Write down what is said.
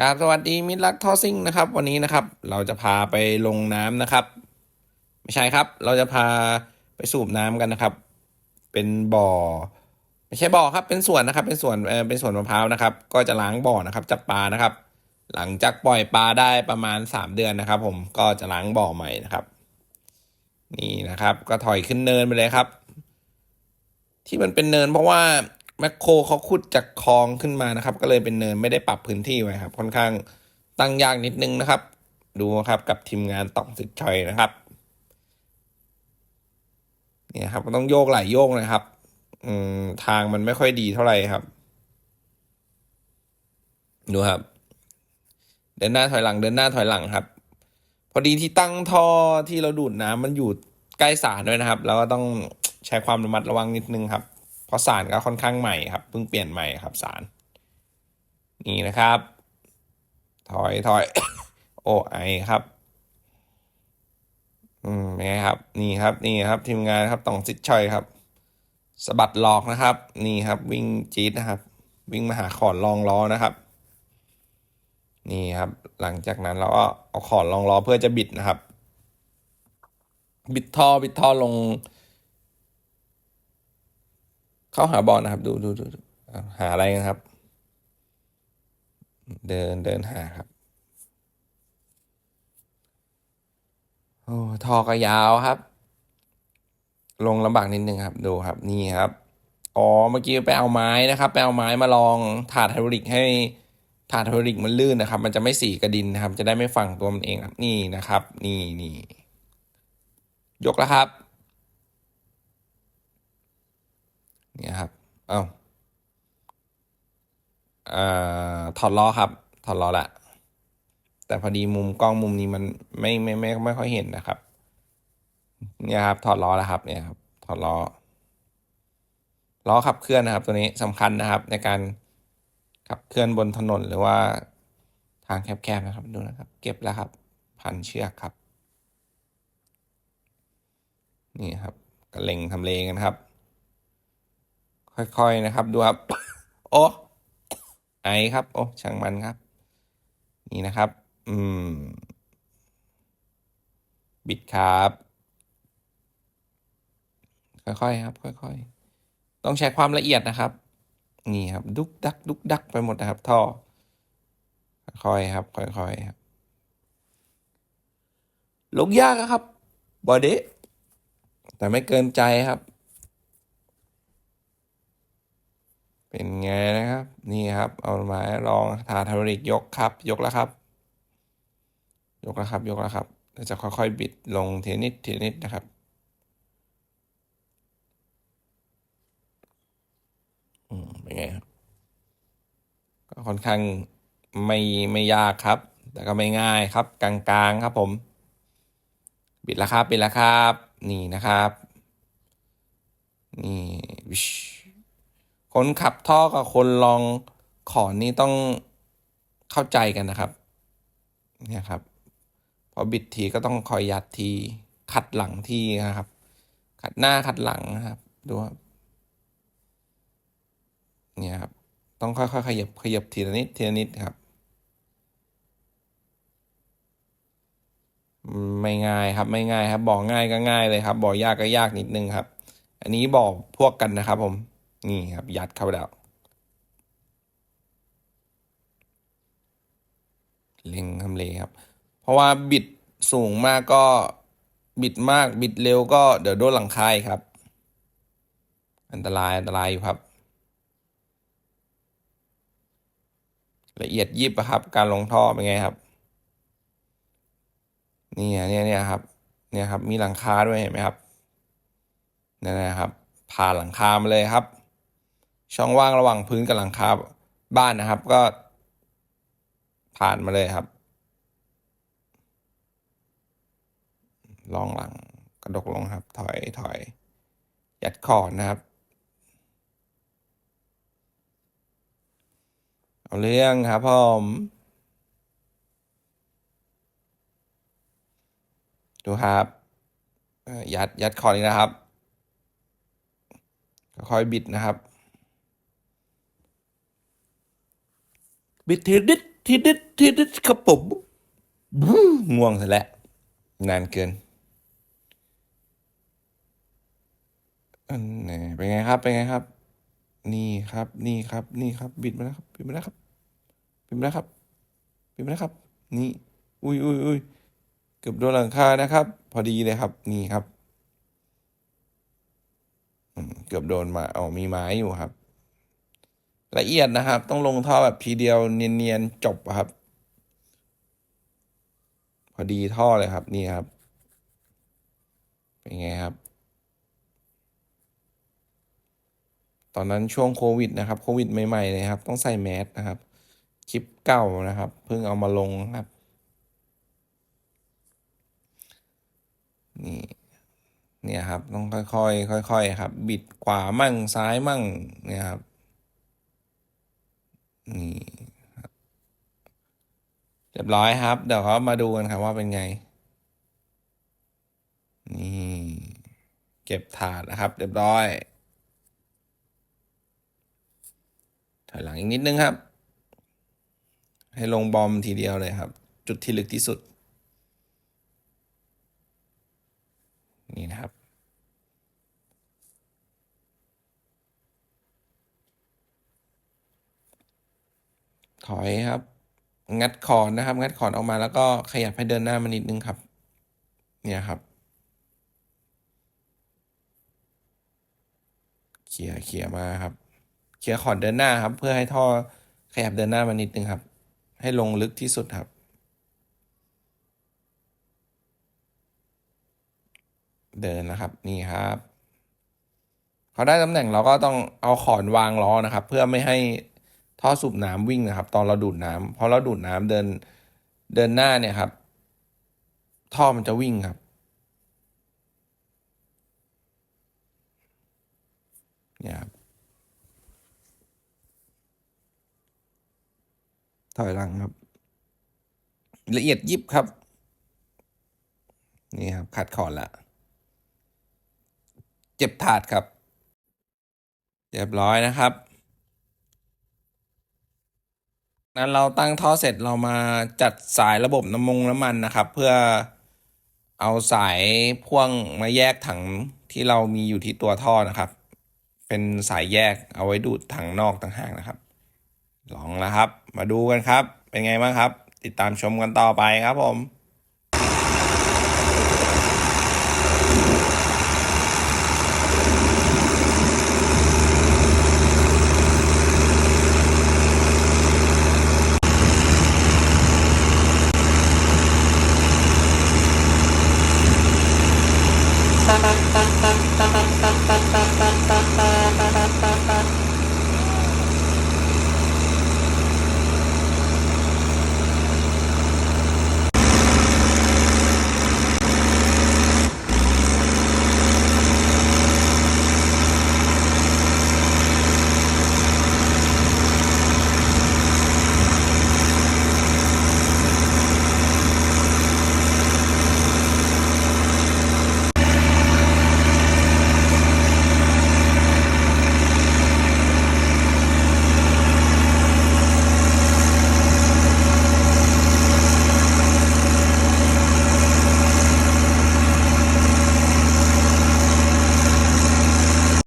กาบสวัสดีมิตรรักท่อซิ่งนะครับ วันนี้นะครับ เราจะพาไปลงน้ำนะครับ ไม่ใช่ครับ เราจะพาไปสูบน้ำกันนะครับ เป็นบ่อ ไม่ใช่บ่อครับ เป็นสวนนะครับ เป็นสวนเออเป็นสวนมะพร้าวนะครับ ก็จะล้างบ่อนะครับจับปลานะครับ หลังจากปล่อยปลาได้ประมาณสามเดือนนะครับ ผมก็จะล้างบ่อใหม่นะครับ นี่นะครับ ก็ถอยขึ้นเนินไปเลยครับ ที่มันเป็นเนินเพราะว่า แมคโครเขาขุดจากคลองขึ้นมานะครับ ก็เลยเป็นเนินไม่ได้ปรับพื้นที่ไว้ครับ ค่อนข้างตั้งยากนิดนึงนะครับ ดูครับกับทีมงานต่องสิทธิ์ชัยนะครับเนี่ยครับก็ต้องโยกหลายโยกนะครับ อืมทางมันไม่ค่อยดีเท่าไหร่ครับ ดูครับ เดินหน้าถอยหลังเดินหน้าถอยหลังครับ พอดีที่ตั้งท่อที่เราดูดน้ำมันอยู่ใกล้สารด้วยนะครับ แล้วก็ต้องใช้ความระมัดระวังนิดนึงครับ เพราะสารก็ค่อนข้างใหม่ครับเพิ่งเปลี่ยนใหม่ครับสารนี่นะครับถอยถอยโอไอครับอืมไงครับนี่ครับนี่ครับทีมงานครับต้องซิดชัยครับสะบัดหลอกนะครับ นี่ครับวิ่งจี๊ดนะครับ วิ่งมาหาขอนรองล้อนะครับ นี่ครับ หลังจากนั้นเราก็เอาขอนรองล้อเพื่อจะบิดนะครับ บิดท่อบิดท่อลง เข้าหาบอลนะครับ ดูดูดูดูหาอะไรกันครับ เดินเดินหาครับโอ้ทอก็ยาวครับ ลงลำบากนิดนึงครับ ดูครับนี่ครับอ๋อเมื่อกี้ไปเอาไม้นะครับไปเอาไม้มาลองถาดไฮดรอลิกให้ถาดไฮดรอลิกมันลื่นนะครับ มันจะไม่สีกระดินนะครับ จะได้ไม่ฝังตัวมันเองครับนี่นะครับ นี่นี่ยกแล้วครับ เนี่ยครับ เอ้าอ่าถอดล้อครับ ถอดล้อละ แต่พอดีมุมกล้องมุมนี้มันไม่ไม่ไม่ไม่ค่อยเห็นนะครับ เนี่ยครับ ถอดล้อแล้วครับ เนี่ยครับ ถอดล้อ ล้อขับเคลื่อนนะครับ ตัวนี้สำคัญนะครับ ในการขับเคลื่อนบนถนนหรือว่าทางแคบๆนะครับ ดูนะครับ เก็บแล้วครับ พันเชือกครับ นี่ครับกระเล็งทำเลกันครับ ค่อยๆนะครับดูครับโอ้ไอครับ โอ้ช่างมันครับ นี่นะครับ อืม บิดครับ ค่อยๆครับ ค่อยๆ ต้องใช้ความละเอียดนะครับ นี่ครับ ดุกดัก ดุกดักไปหมดนะครับ ท่อ ค่อยๆครับ ค่อยๆครับ ลงยากอะครับบอดี้แต่ไม่เกินใจครับ เป็นไงนะครับ นี่ครับ เอาไม้ลองทาทาริกยกครับ ยกแล้วครับ ยกแล้วครับ ยกแล้วครับเราจะค่อยๆบิดลงเทนิดเทนิดนะครับ อืมเป็นไงครับ ก็ค่อนข้างไม่ไม่ยากครับ แต่ก็ไม่ง่ายครับ กลางๆครับผม บิดแล้วครับบิดแล้วครับ นี่นะครับ นี่ คนขับท่อกับคนลองขอนนี่ต้องเข้าใจกันนะครับ เนี่ยครับ พอบิดทีก็ต้องคอยยัดที ขัดหลังทีนะครับ ขัดหน้าขัดหลังนะครับ ดูครับ เนี่ยครับ ต้องค่อยๆขยับขยับทีละนิดทีละนิดครับ ไม่ง่ายครับ ไม่ง่ายครับ บอกง่ายก็ง่ายเลยครับ บอกยากก็ยากนิดนึงครับ อันนี้บอกพวกกันนะครับผม นี่ครับ ยัดเข้าไปแล้วเล็งทำเลครับ เพราะว่าบิดสูงมากก็บิดมากบิดเร็วก็เดี๋ยวโดนหลังคายครับ อันตรายอันตรายอยู่ครับ ละเอียดยิบอะครับ การลงท่อเป็นไงครับนี่อะเนี่ยเนี่ยครับเนี่ยครับมีหลังคาด้วยเห็นไหมครับเนี่ยนะครับผ่านหลังคามาเลยครับ ช่องว่างระหว่างพื้นกับหลังคาบ้านนะครับ ก็ผ่านมาเลยครับลองหลังกระดกลงครับ ถอยถอย ยัดขอนนะครับ เอาเรื่องครับผมดูครับ ยัดยัดคอนี้นะครับค่อยบิดนะครับ บิดทีละนิดทีดิดทีดิดครับผมบง่วงซะแล้วนานเกินอันไหนเป็นไงครับ เป็นไงครับ นี่ครับ นี่ครับ นี่ครับ บิดมาแล้วครับ บิดมาแล้วครับ บิดมาแล้วครับ บิดมาแล้วครับ นี่ อุ้ยอุ้ยอุ้ยเกือบโดนหลังคานะครับ พอดีเลยครับ นี่ครับ เกือบโดนมาเอามีไม้อยู่ครับ ละเอียดนะครับ ต้องลงท่อแบบทีเดียวเนียนๆจบครับ พอดีท่อเลยครับนี่ครับ เป็นไงครับ ตอนนั้นช่วงโควิดนะครับโควิดใหม่ๆเลยครับ ต้องใส่แมสนะครับ คลิปเก่านะครับเพิ่งเอามาลงครับ นี่เนี่ยครับ ต้องค่อยๆค่อยๆครับ บิดขวามั่งซ้ายมั่งเนี่ยครับ นี่ครับเรียบร้อยครับ เดี๋ยวเขามาดูกันครับว่าเป็นไง นี่ เก็บถาดนะครับ เรียบร้อยถอยหลังอีกนิดนึงครับ ให้ลงบอมทีเดียวเลยครับ จุดที่ลึกที่สุด นี่นะครับ ถอยครับ งัดขอนนะครับ งัดขอนออกมาแล้วก็ขยับให้เดินหน้ามานิดนึงครับ เนี่ยครับเขี่ยเขี่ยมาครับเขี่ยขอนเดินหน้าครับ เพื่อให้ท่อขยับเดินหน้ามานิดนึงครับ ให้ลงลึกที่สุดครับ เดินนะครับนี่ครับเขาได้ตำแหน่งเราก็ต้องเอาขอนวางล้อนะครับ เพื่อไม่ให้ ท่อสูบน้ำวิ่งนะครับ ตอนเราดูดน้ำเพราะเราดูดน้ำเดินเดินหน้าเนี่ยครับ ท่อมันจะวิ่งครับเนี่ยครับถอยหลังครับ ละเอียดยิบครับ นี่ครับ ขัดขอนละ เจ็บถาดครับ เรียบร้อยนะครับ นั้นเราตั้งท่อเสร็จเรามาจัดสายระบบน้ำมงน้ำมันนะครับ เพื่อเอาสายพ่วงมาแยกถังที่เรามีอยู่ที่ตัวท่อนะครับ เป็นสายแยกเอาไว้ดูดถังนอกต่างหากนะครับ ลองแล้วครับ มาดูกันครับ เป็นไงบ้างครับ ติดตามชมกันต่อไปครับผม Thank you.